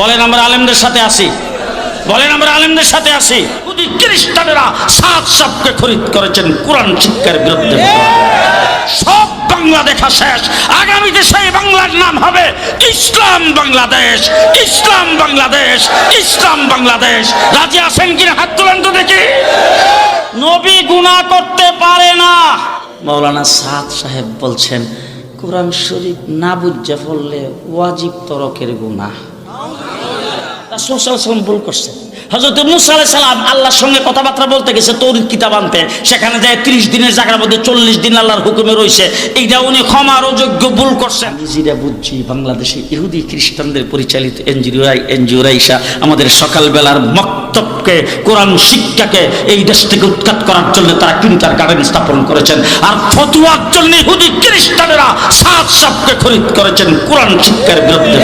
বলেন, আমরা আলেমদের সাথে আছি। বলেন, আমরা আলেমদের সাথে ইহুদি খ্রিস্টানেরা সাত সাপকে খরিদ করেছেন, কোরআন শিক্ষার বিরুদ্ধে সব বাংলা দেখা শেষ। আগামীতে সেই বাংলার নাম হবে ইসলাম বাংলাদেশ ইসলাম বাংলাদেশ ইসলাম বাংলাদেশ। রাজি আছেন কিনা? হাত তুলেন তো দেখি। নবী গুনাহ করতে পারে না। মৌলানা সাদ সাহেব বলছেন, কোরআন শরীফ না বুঝে পড়লে ওয়াজিব তরকের গুনাহ। রাসূল আলাইহি ভুল করছে। হজরত সালাম আল্লাহর সঙ্গে কথাবার্তা বলতে গেছে কিতাব আনতে। সেখানে যায় তিরিশ দিনের জায়গার মধ্যে চল্লিশ দিন আল্লাহর হুকুমে রয়েছে এইটা উনি ক্ষমার অযোগ্য ভুল করছেন। নিজেরা বুঝছি বাংলাদেশে ইহুদি খ্রিস্টানদের পরিচালিত আমাদের সকালবেলার মক্তবকে, কোরআন শিক্ষাকে এই দেশ থেকে উৎখাত করার জন্য তারা কিন্তার গার্ডেন স্থাপন করেছেন। আর ফতুয়ার জন্য ইহুদি খ্রিস্টানেরা সাত সাপকে খরিদ করেছেন কোরআন শিক্ষার বিরুদ্ধে।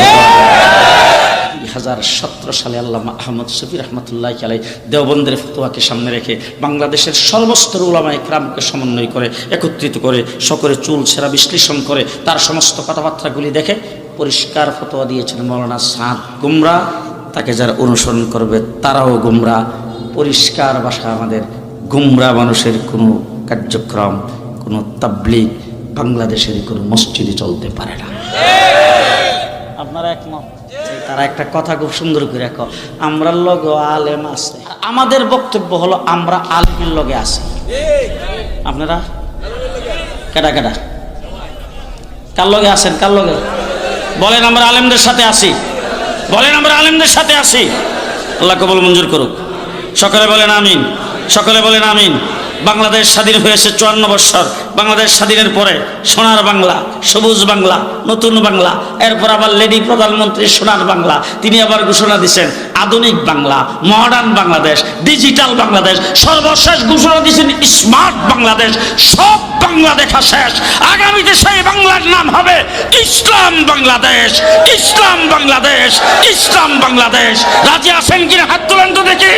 হাজার সতেরো সালে আল্লামা আহমদ শফি রহমতুল্লাহ আলাই দেওবন্দের ফতোয়াকে সামনে রেখে বাংলাদেশের সর্বস্তর উলামা ইকরামকে সমন্বয় করে, একত্রিত করে, সকলে চুল সেরা বিশ্লেষণ করে, তার সমস্ত কথাবার্তাগুলি দেখে পরিষ্কার ফতোয়া দিয়েছেন মৌলানা সাদ গুমরা। তাকে যারা অনুসরণ করবে, তারাও গুমরা। পরিষ্কার ভাষা আমাদের গুমরা মানুষের কোনো কার্যক্রম, কোনো তাবলিগ বাংলাদেশের কোনো মসজিদে চলতে পারে না। আপনারা একমত? তারা একটা কথা খুব সুন্দর করে রাখো আমরা লগে আলেম আছে। আমাদের বক্তব্য হলো, আমরা আলেমের লগে আছি। আপনারা? কেডা কেডা? কার লগে আছেন? কার লগে? বলেন, আমরা আলেমদের সাথে আছি। বলেন, আমরা আলেমদের সাথে আছি। আল্লাহ কবল মঞ্জুর করুক। সকলে বলেন, আমিন। সকলে বলেন, আমিন। বাংলাদেশ স্বাধীন হয়েছে চুয়ান্ন বৎসর। বাংলাদেশ স্বাধীনের পরে সোনার বাংলা, সবুজ বাংলা, নতুন বাংলা, এরপর আবার লেডি প্রধানমন্ত্রী সোনার বাংলা, তিনি আবার ঘোষণা দিচ্ছেন আধুনিক বাংলা মডার্ন বাংলাদেশ ডিজিটাল বাংলাদেশ, সর্বশেষ ঘোষণা দিচ্ছেন স্মার্ট বাংলাদেশ, সব বাংলা দেখা শেষ। আগামীতে সেই বাংলার নাম হবে ইসলাম বাংলাদেশ ইসলাম বাংলাদেশ ইসলাম বাংলাদেশ। রাজি আছেন কিনা হাত তোলেন তো দেখি।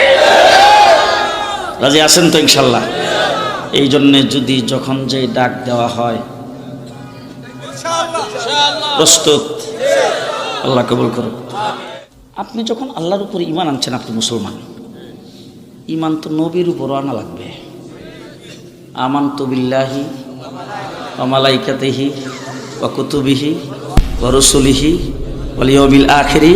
রাজি আছেন তো ইনশাল্লাহ। এই জন্যে যদি যখন যে ডাক দেওয়া হয়, প্রস্তুত। আল্লাহ কবুল করুন আপনি যখন আল্লাহর উপর ইমান আনছেন, আপনি মুসলমান। ইমান তো নবীর উপরও আনা লাগবে। আমান তো বিল্লাহি অমালাইকাতেহি ও কুতুবিহি ও রসুলিহি ওলিয়মিল আখেরি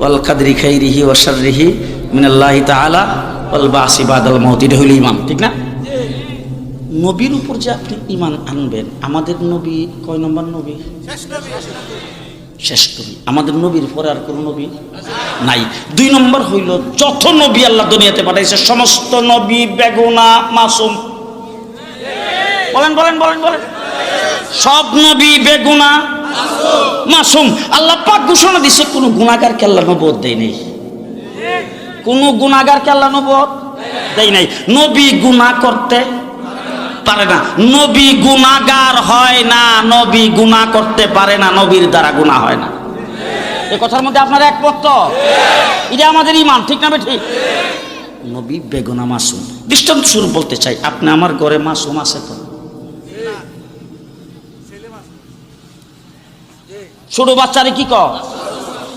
ওয়াল কাদরি খাইরিহি ও শাররিহি মিনাল্লাহি তাআলা ওয়াল বাসি বাদাল মউত। এটা হইল ইমান ঠিক না? নবীর উপর যে আপনি ইমান আনবেন আমাদের নবী কয় নম্বর নবী? শেষ নবী। আমাদের নবীর পরে আর কোন নবী নাই। দুই নম্বর হইল যত নবী আল্লাহ দুনিয়াতে পাঠাইছে সমস্ত নবী বেগুনা মাসুম। বলেন বলেন বলেন বলেন। সব নবী বেগুনা মাসুম। আল্লাহ পাক ঘোষণা দিছে কোনো গুণাগারকে আল্লাহ নবদ দেয় নেই। কোনো গুণাগারকে আল্লাহ নবদ দেয় নাই। নবী গুণা করতে পারে না। নবী গুণাগার হয় না, নবী গুণা করতে পারে না, নবীর দ্বারা গুণা হয় না। এ কথার মধ্যে আপনার একমত? তো এটা আমাদের ইমান ঠিক না ঠিক নবী বেগুনা মাসুম। দৃষ্টান্ত স্বরূপ বলতে চাই, আপনি আমার ঘরে মাসুম আছে তো? ছোট বাচ্চারে কি ক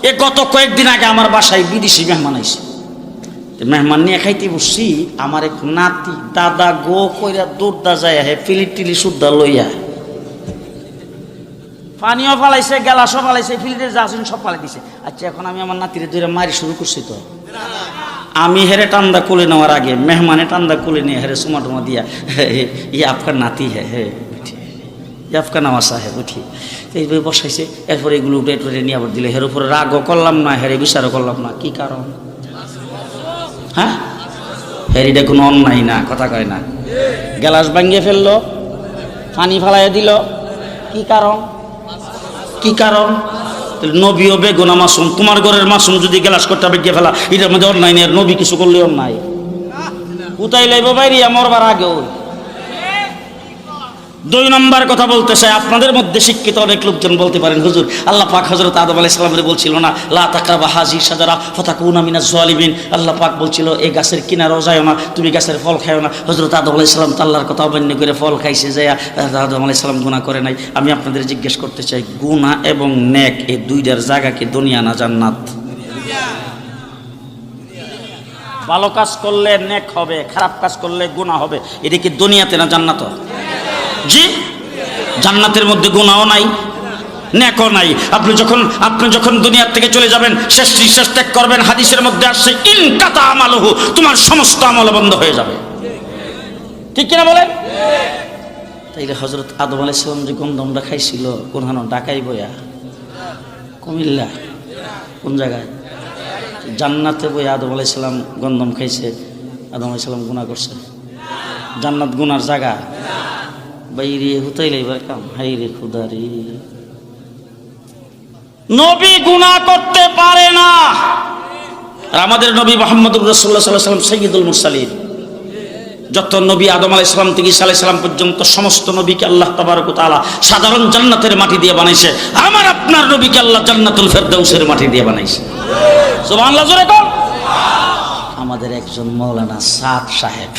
এ গত কয়েকদিন আগে আমার বাসায় বিদেশি মেহমান আইছে। তো মেহমান নিয়ে খাইতে বসছি, আমার এক নাতি দাদা গো কইরা দৌড়দা যায় হে ফিলি টিলি সুদ্দা লইয়া। পানিও ফালাইছে গেলাসও ফালাইছে ফিলিটের যা সব ফালাই দিছে। আচ্ছা এখন আমি আমার নাতিরে ধরে মারি শুরু করছি তো। আমি হেরে টান্দা কুলে নেওয়ার আগে, মেহমানে টান্দা কোলে নিয়ে হেরে সুমা টুমা দিয়া ই আফকার নাতি হে হে হ্যাঁ আফকান আমার হে উঠি। এইভাবে বসাইছে, এরপরে এগুলো উঠে টুটে নিয়ে আবার দিলে, হের উপরে রাগও করলাম না, হেরে বিচারও করলাম না, কি কারণ? হ্যাঁ? হেরিটা কোনো অন্যায় না, কথা কয় না। গ্যালাস ভাঙিয়ে ফেলল, পানি ফালাইয়া দিল। কি কারণ? কি কারণ? নবী ও বেগুনা মাসুম, তোমার ঘরের মাসুম যদি গ্যালাস করতে বেগে ফেলা, এটার মধ্যে অন্যায় নেই নবী কিছু করলে অন্যায় কোথায় লাইব বাইরে মরবার আগেও। দুই নম্বর কথা বলতে চাই আপনাদের মধ্যে শিক্ষিত অনেক লোকজন বলতে পারেন, হুজুর, আল্লাহ পাক হজরত আদম আলাইহিস সালামের বলছিল না, লা তাকরাবা হাজি সাজারা ফাতাকুনা মিনাজ জালিমিন আল্লাহ পাক বলছিল এই গাছের কিনা যায় না, তুমি গাছের ফল খাও না। হজরত আদম আলাইহিস সালাম তো আল্লাহর কথা অমান্য করে ফল খাইছে, যায় আদম আলাইহিস সালাম গুনাহ করে নাই। আমি আপনাদের জিজ্ঞেস করতে চাই, গুনাহ এবং নেক এই দুইটার জায়গাকে দুনিয়া না জান্নাত? ভালো কাজ করলে নেক হবে, খারাপ কাজ করলে গুনাহ হবে, এটা কি দুনিয়াতে না জান্নাত? জি জান্নাতের মধ্যে গুনাহও নাই, নেকও নাই। আপনি যখন আপনি যখন দুনিয়ার থেকে চলে যাবেন, শেষ নিঃশ্বাস ত্যাগ করবেন, হাদিসের মধ্যে আসছে, ইন কাতা আমালহু তোমার সমস্ত আমল বন্ধ হয়ে যাবে। ঠিক কিনা বলেন? তাইলে হজরত আদম আলাইহিস সালাম যে গন্ধমটা খাইছিল কোন হানো ডাকাই বইয়া, কুমিল্লা, কোন জায়গায়? জান্নাতে বই আদম আলাইহিস সালাম গন্ধম খাইছে, আদম আলাইহিস সালাম গুনাহ করছে। জান্নাত গুনার জায়গা। বাইরে কাম? হাই রে খুদারি নবী গুনাহ করতে পারে না। আমাদের নবী মোহাম্মদুর রসুল্লাহ সাল্লাহ সাল্লাম সৈয়দুল মুরসালিন। যত নবী আদম আলাহ ইসলাম থেকে ঈসা আলাইহিস সালাম পর্যন্ত সমস্ত নবীকে আল্লাহ তাবারক তাআলা সাধারণ জান্নাতের মাটি দিয়ে বানাইছে। আমার আপনার নবীকে আল্লাহ জান্নাতুল ফেরদাউসের মাটি দিয়ে বানাইছে। আমাদের একজন মৌলানা সাদ সাহেব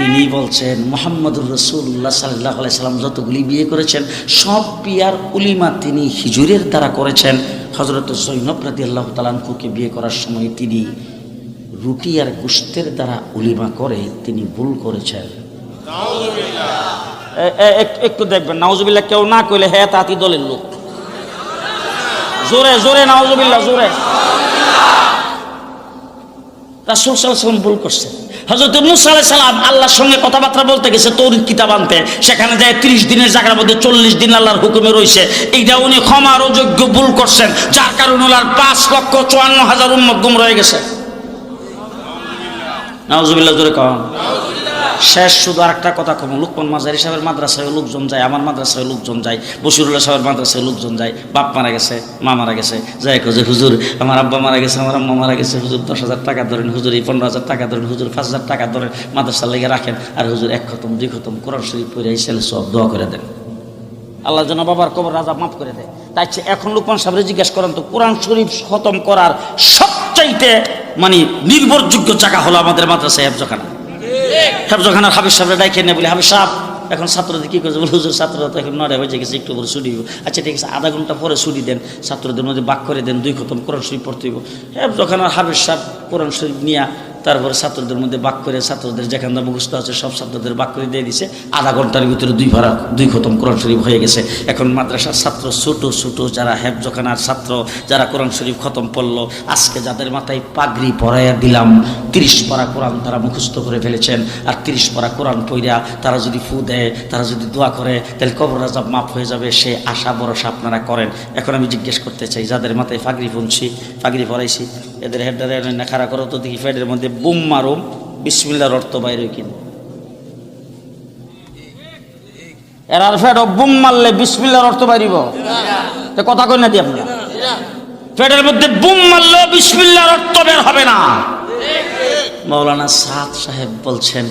তিনি বলছেন মোহাম্মদুর রসুল্লাহ সাল্লাহ সাল্লাম যতগুলি বিয়ে করেছেন সব বিয়ার উলিমা তিনি হিজুরের দ্বারা করেছেন। হজরত জৈনব রাদি আল্লাহ তালানকুকে বিয়ে করার সময় তিনি রুটি আর গুস্তের দ্বারা উলিমা করে তিনি ভুল করেছেন। একটু দেখবেন নাউজুবিল্লাহ কেউ না কইলে হ্যাঁ তাঁতি দলের লোক। জোরে জোরে নাউজুবিল্লাহ জোরে। রাসূল সাল্লাম ভুল করছে হজরত মুসা সালাম আল্লাহর সঙ্গে কথাবার্তা বলতে গেছে তৌর কিতাব আনতে। সেখানে যায় 30 দিনের জায়গার মধ্যে 40 দিন আল্লাহর হুকুমে রইছে। এইটা উনি ক্ষমার অযোগ্য ভুল করছেন, যার কারণে ওনার পাঁচ লক্ষ 54 হাজার উম্মত গুম রয়ে গেছে। নাউজুবিল্লাহ, জোরে কন। শেষ শুধু আরেকটা কথা কম, লুকমান মাজারি সাহেবের মাদ্রাসায় লোকজন যায়, আমার মাদ্রাসায় লোকজন যায় বসিরুল্লাহ সাহেবের মাদ্রাসায় লোকজন যায়, বাপ মারা গেছে, মা মারা গেছে, যাই যে হুজুর, আমার আব্বা মারা গেছে, আমার আম্মা মারা গেছে, হুজুর দশ হাজার টাকা ধরেন, হুজুর এই পনেরো হাজার টাকা ধরেন, হুজুর পাঁচ হাজার টাকা ধরেন, মাদ্রাসার লেগে রাখেন, আর হুজুর এক খতম, দুই খতম, কোরআন শরীফ পড়ে এই ছেলে সব দোয়া করে দেন। আল্লাহ যেন বাবার কবর রাজা মাফ করে দেয়। তাই এখন লোকমান সাহেবরে জিজ্ঞেস করেন তো, কোরআন শরীফ খতম করার সবচাইতে মানে নির্ভরযোগ্য জায়গা হলো আমাদের মাদ্রাসায় হেফজখানা। হেফজখানার হাবিজ সাহেব ডাইকে নেই বলি হাবিজ সাহেব, এখন ছাত্রদের কী করছে? বলে, হুজুর, ছাত্ররা তো এখন নড়ে হয়ে গেছে, একটু পরে ছুটি আচ্ছা ঠিক আছে, আধা ঘণ্টা পরে ছুটি দেন, ছাত্রদের মধ্যে বাক করে দেন, দুই খতম কোরআন শরীফ পড়তে হইব। হেফজখানার হাবিজ সাহেব কোরআন শরীফ নিয়া তারপরে ছাত্রদের মধ্যে বাক করে ছাত্রদের যেখানে মুখস্থ আছে, সব ছাত্রদের বাক করে দিয়ে দিছে। আধা ঘণ্টার ভিতরে দুই ভাড়া, দুই খতম কোরআন শরীফ হয়ে গেছে। এখন মাদ্রাসার ছাত্র ছোটো ছোটো, যারা হেফজখানার ছাত্র, যারা কোরআন শরীফ খতম পড়ল, আজকে যাদের মাথায় পাগড়ি পরাইয়া দিলাম, তিরিশ পারা কোরআন তারা মুখস্থ করে ফেলেছেন। আর তিরিশ পারা কোরআন পইরা তারা যদি ফু দেয়, তারা যদি দোয়া করে, তাহলে কবর রাজাব মাফ হয়ে যাবে, সে আশা ভরসা আপনারা করেন। এখন আমি জিজ্ঞেস করতে চাই, যাদের মাথায় পাগড়ি ফুনছি পাগড়ি পরাইছি, এদের হেডারে না খাড়া করো, তো দেখি ফেডের মধ্যে বুম মারুম বিসমিল্লার অর্থ বাইরে কিনা এর আর ফেড বুম মারলে বিসমিল্লার অর্থ বাইরিব? কথা কই না দি আপনার। ফেডের মধ্যে বুম মারলে বিসমিল্লার অর্থ বের হবে না। মৌলানা সাদ সাহেব বলছেন,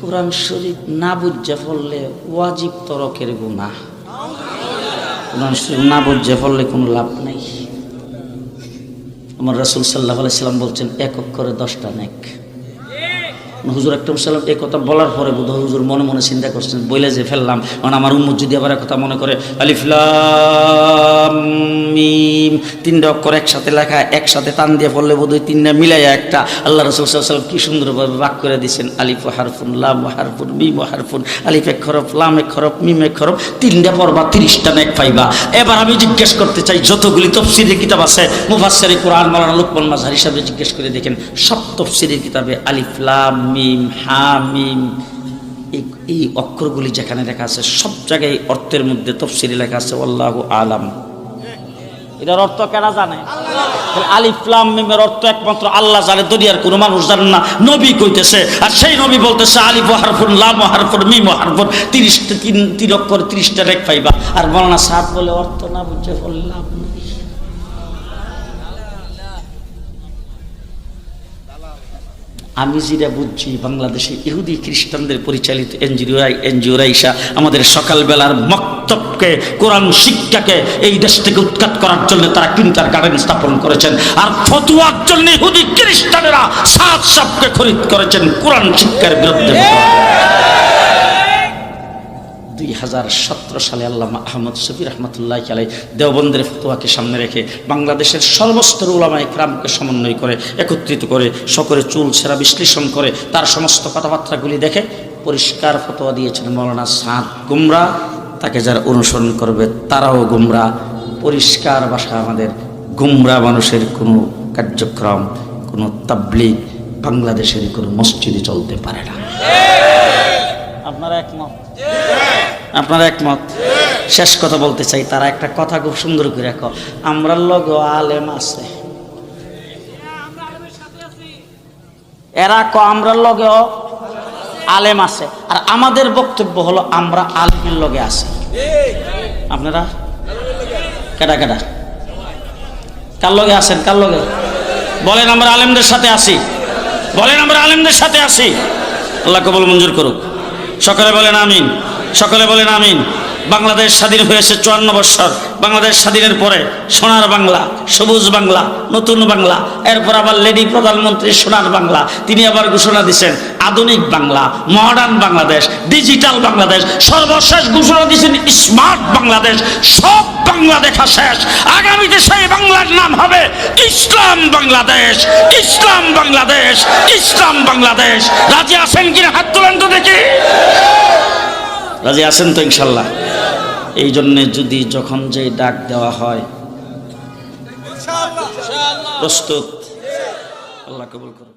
কোরআন শরীফ না বুঝে পড়লে ওয়াজিব তরকের গুনাহ। কোরআন শরীফ না বুঝে পড়লে কোনো লাভ নাই। আমার রাসুল সাল্লাহ আলাইসাল্লাম বলছেন এক অক্ষরে দশটা নেক। হুজুর একটা সাল্লাম এই কথা বলার পরে বোধ হুজুর মনে মনে চিন্তা করছেন বলে যে ফেললাম, কারণ আমার উম্মত যদি আবার এক কথা মনে করে আলিফলাম তিনটা অক্ষর একসাথে লেখা, একসাথে টান দিয়ে পড়লে বোধ হয় তিনটা মিলাইয়া একটা। আল্লাহ রসুল সাল্লাম কি সুন্দরভাবে বাক করে দিয়েছেন আলিফ হারফুন, লাম হারফুন, মিম হারফুন, আলিফ এক খরফ, লাম এক খরফ, মিম এক খরফ, তিনটা পড়বা, তিরিশটা নেক পাইবা। এবার আমি জিজ্ঞেস করতে চাই, যতগুলি তফসিরের কিতাব আছে, মুফাসসারি কোরআন মালানা লোকমান মাঝার হিসাবে জিজ্ঞেস করে দেখেন, সব তফসিরের কিতাবে আলিফ, লাম মিম হা মিম এই- অক্ষরগুলি যেখানে লেখা আছে, সব জায়গায় অর্থের মধ্যে তফসিরে লেখা আছে আল্লাহ আলাম। এটার অর্থ কেনা জানে? তাহলে আলিফ, লাম, মিমের অর্থ একমাত্র আল্লাহ জানে, দুনিয়ার কোনো মানুষ জানে না। নবী কইতেছে, আর সেই নবী বলতেছে, আলিফ হারফুন, লাম হারফুন, মিম হারফুন, তিরিশটা তিন তিন অক্ষর, তিরিশটা রেখ পাইবা। আর মৌলানা সাহেব বলে, অর্থ না বুঝে বললে লাভ আমি যেটা বুঝছি, বাংলাদেশে ইহুদি খ্রিস্টানদের পরিচালিত এনজিওরাই এনজিওরাইসা আমাদের সকালবেলার মক্তবকে, কোরআন শিক্ষাকে এই দেশ থেকে উৎখাত করার জন্য তারা কিন্তার গার্ডেন স্থাপন করেছেন। আর ফতুয়ার জন্য ইহুদি খ্রিস্টানেরা সাত সাপকে খরিদ করেছেন কোরআন শিক্ষার বিরুদ্ধে। দুই হাজার সতেরো সালে আল্লাহ আহমদ শফি রহমতুল্লাহ আলাই দেওবন্দের ফতোয়াকে সামনে রেখে বাংলাদেশের সর্বস্তর উলামা ইকরামকে সমন্বয় করে, একত্রিত করে, সকলে চুল ছেঁড়া বিশ্লেষণ করে, তার সমস্ত কথাবার্তাগুলি দেখে পরিষ্কার ফতোয়া দিয়েছেন মৌলানা সাদ গুমরা। তাকে যারা অনুসরণ করবে, তারাও গুমরা। পরিষ্কার ভাষা আমাদের গুমরা মানুষের কোনো কার্যক্রম, কোনো তাবলিগ বাংলাদেশের কোনো মসজিদে চলতে পারে না। আপনারা একমত? আপনারা একমত? শেষ কথা বলতে চাই, তারা একটা কথা খুব সুন্দর করে রাখো আমরা লগ আলেম আছে। এরা ক আমরা লগে আলেম আছে। আর আমাদের বক্তব্য হলো, আমরা আলেমের লগে আছি। আপনারা? কেডা কেডা? কার লগে আছেন? কার লগে? বলেন, আমরা আলেমদের সাথে আছি। বলেন, আমরা আলেমদের সাথে আছি। আল্লাহ কবল মঞ্জুর করুক। সকলে বলেন, আমিন। সকলে বলেন আমিন। বাংলাদেশ স্বাধীন হয়েছে চুয়ান্ন বৎসর। বাংলাদেশ স্বাধীনের পরে সোনার বাংলা, সবুজ বাংলা, নতুন বাংলা, এরপর আবার লেডি প্রধানমন্ত্রী সোনার বাংলা, তিনি আবার ঘোষণা দিচ্ছেন আধুনিক বাংলা মডার্ন বাংলাদেশ ডিজিটাল বাংলাদেশ, সর্বশেষ ঘোষণা দিয়েছেন স্মার্ট বাংলাদেশ, সব বাংলা দেখা শেষ। আগামীতে সেই বাংলার নাম হবে ইসলাম বাংলাদেশ ইসলাম বাংলাদেশ ইসলাম বাংলাদেশ। রাজি আছেন কিনা হাত তোলেন তো দেখি। রাজি আছেন তো ইনশাল্লাহ? এই জন্যে যদি যখন যে ডাক দেওয়া হয় প্রস্তুত। আল্লাহ কবুল করুন